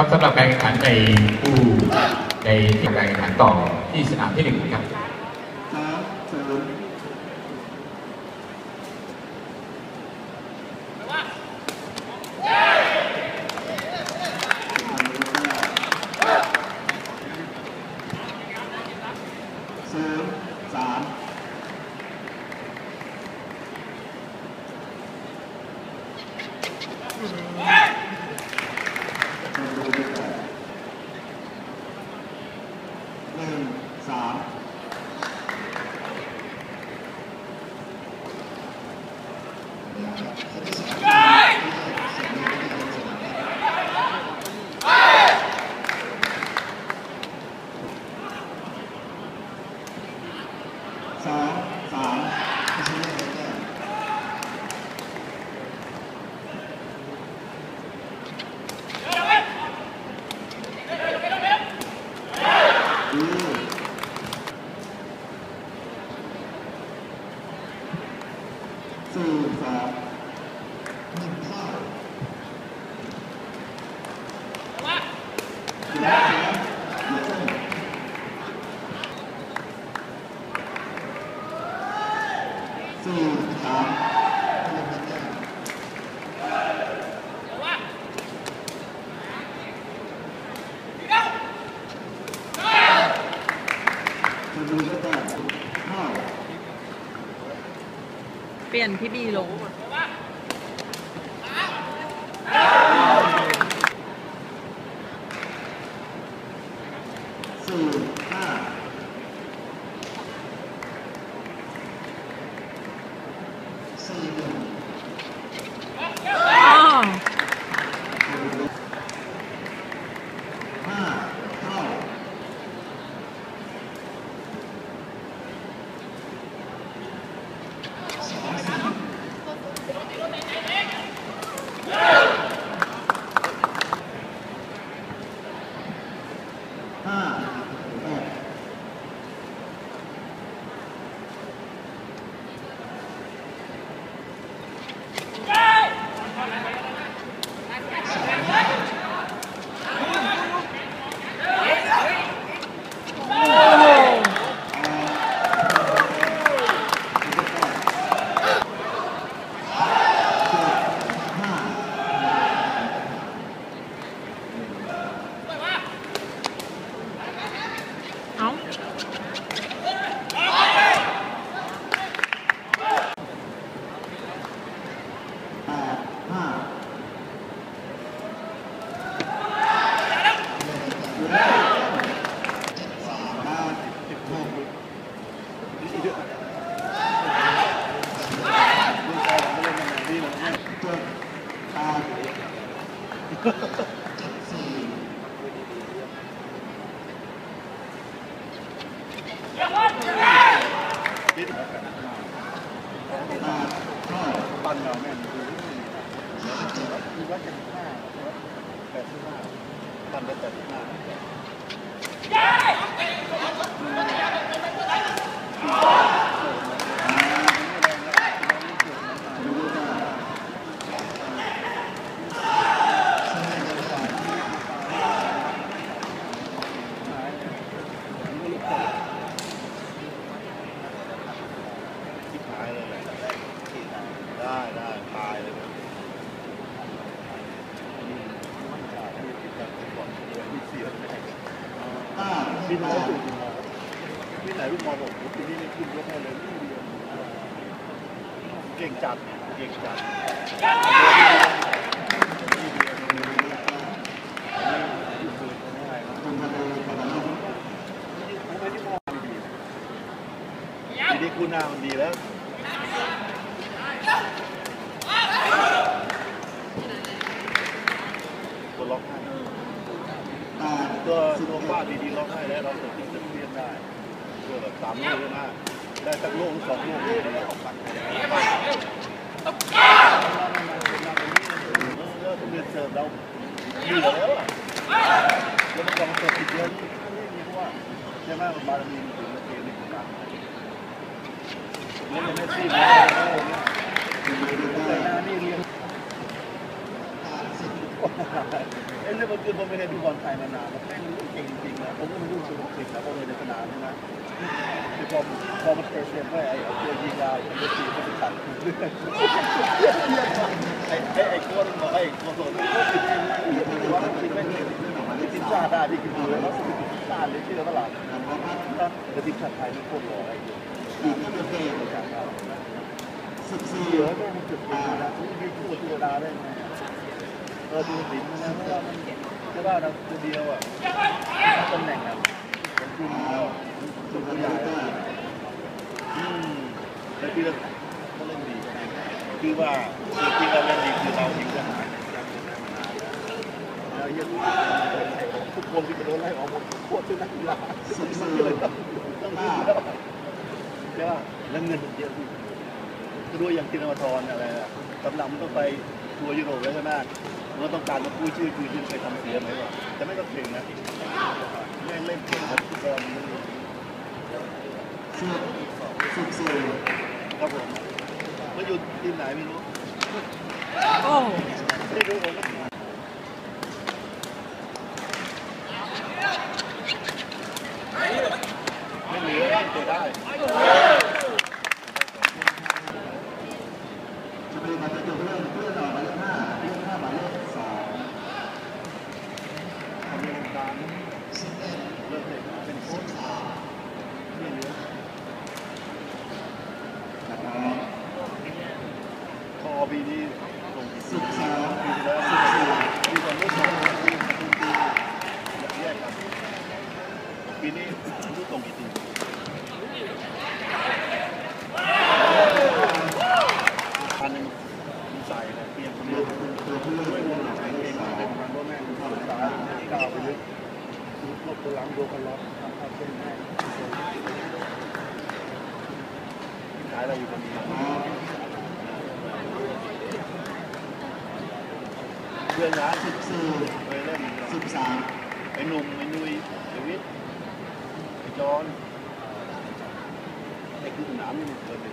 ครับสำหรับการแข่งขันในผู้ในการแข่งขันต่อที่สนามที่หนึ่งครับ สามศูนย์ศูนย์สาม หนึ่งสามสองสามดีสี่สามหนึ่งเท่าเดี๋ยวเดี๋ยวเดี๋ยวเส้สามเปลี่ยนพี่บีลง สี่ห้าสี่หนึ่ง อ๋อ ห้าเท่าสองสี่ห้าแปดห้า เอ้า แปดห้าแปดหกเจ็ดแปด สี่แปดเท่าปั้นเราแม่งดูดูว่าจะห้าแปดสิบห้าปั้นได้แปดสิบห้าที่หายเลยแหละได้ได้ตายเลยนะอืมมันขาดที่ติดกันก่อนเลยที่เสียแม่ ห้า พี่ แปน้องดถูกมาพี่ไหนลูกมอบอกผมปีนี้ไม่ขึ้นยกให้เลยนี่เดียวเก่งจัดเก่งจัดง่ายนะคุณทะเลขนาดนั้นผมไม่ได้มองดีทีนี้คุณนามันดีแล้วล็อกให้ แปด ตัวตัวบ้าดีๆล็อกให้แล้วเราจะทิ้งจะเรียนได้ตัวแบบสามลูกเลยนะได้สักลูกสองลูกดีๆออกปัดแล้วต้องเรียนเสิร์ฟเราดีแล้วแล้วมันกองเสิร์ฟทีเดียวนี่ไม่มีเพราะว่าใช่ไหมมันบารมีถึงมาเทนี่ของกาเล่นไม่ซีบเลยโอ้โหเนี่ยคุณทะเลแต่ได้หน้านี่เรียน แปดสิบโอ้เอ้ยเนี่ยมันคือผมไม่ได้ดูบอลไทยมานานแล้วแม่งรู้เก่งจริงๆนะผมก็ไม่รู้สึกว่าเก่งนะผมเลยในสนามใช่ไหมคือพอพอมันเตะเสร็จก็ไอ้เจ้ายิงยาวมันจะตีมันจะตัดเรื่อยไอ้ไอ้ไอ้โค้ดบอกไอ้โค้ดบอกโดติดทีมนว่าทีมแม่งทีมชาติได้ที่กินดูแล้วทีมชาติเลยชื่อตลาดแต่ทีมชาติไทยมันโคตรหล่อไอ้อีกก็เป็นเกมทีมชาติไทยสิบสี่เสือแม่งมันจุดตีนะไม่มีคู่ธรรมดาได้ไง เออดูสินนะเพราะว่ามันจะว่าเราตัวเดียวอะตำแหน่งอะเป็นทีมเราสุดท้ายก็อืมแล้วที่เราก็เล่นดีคือว่าคือที่เราเล่นดีคือเราทีมทหารแล้วยังทุกคนที่จะโดนไล่ออกหมดโคตรเป็นนักกีฬามันก็เลยต้องต้องวิ่งแล้วใช่ป่ะแล้วเงินเยอะด้วยอย่างทินมาทรอะไรอะกำลังมันต้องไปทัวร์ยุโรปแล้วใช่ไหม มันก็ต้องการมาพูดชื่อคือชื่อเคยทำเสียไหมวะแต่ไม่ต้องเก่งนะแม่งเล่นเก่งนะฟุตบอลมันสิบสิบสี่ครับผมมาอยู่ทีมไหนไม่รู้โอ้ไม่รู้ผมไม่เหลือเตะได้ จะเป็นมาจะจบเรื่องเพื่อนออกมาเลขห้าเลขห้าหมายเลขสอง ทำในวง การเลิกเตะเป็นโค้ชไม่เหลือนะครับพอปีนี้ส่งสุดสอง ที่แล้ว สิบสี่ ปีก่อนไม่ส่งปีปีปีแยกกันปีนี้รู้ส่งกี่ทีมอันนึงใส่เลยเปลี่ยนคนเดียว ตัวเพื่อน ไม่ เพื่ รู้ อน ห อ ลั อก ง หมายเล เอ ข ง สอง เป็นมันก็แม่งเข้าสายก้าวไปลึกลบตัวหลังโดนกันล็อกทำเข้าเส้นแม่งขายอะไรอยู่ค นเดียวเพื่อนร้านสิบสี่เคยเล่นสิบสามไอ้หนุ่มไอ้นุ้ยไอ้วิทย์ไอ้จอนไอ้คือสนามนี่มันเคยเป็น